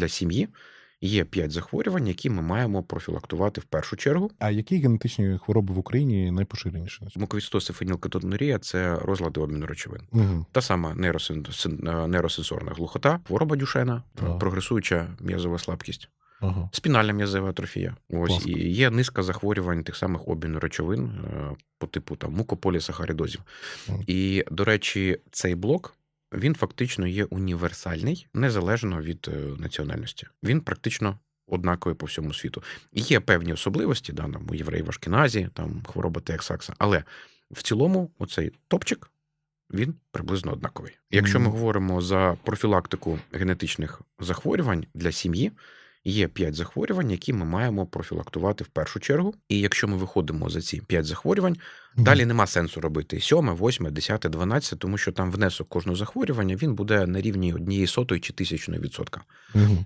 для сім'ї є 5 захворювань, які ми маємо профілактувати в першу чергу. А які генетичні хвороби в Україні найпоширеніші? Муковісцоз і фенілкетонурія – це розлади обміну речовин. Угу. Та сама е, нейросенсорна глухота, хвороба Дюшена, Так. прогресуюча м'язова слабкість, Ага. спінальна м'язова атрофія. Ось і є низка захворювань тих самих обміну речовин е, по типу там мукополісахаридозів. Мгм. І, до речі, цей блок. Він фактично є універсальний, незалежно від е, національності. Він практично однаковий по всьому світу. І Є певні особливості, да, там, у євреїв в Ашкіназі, там хвороба Тексакса, але в цілому оцей топчик він приблизно однаковий. Якщо ми говоримо за профілактику генетичних захворювань для сім'ї, є 5 захворювань, які ми маємо профілактувати в першу чергу. І якщо ми виходимо за ці 5 захворювань, далі нема сенсу робити 7, 8, 10, 12, тому що там внесок кожного захворювання він буде на рівні однієї сотої чи тисячної відсотка. Угу.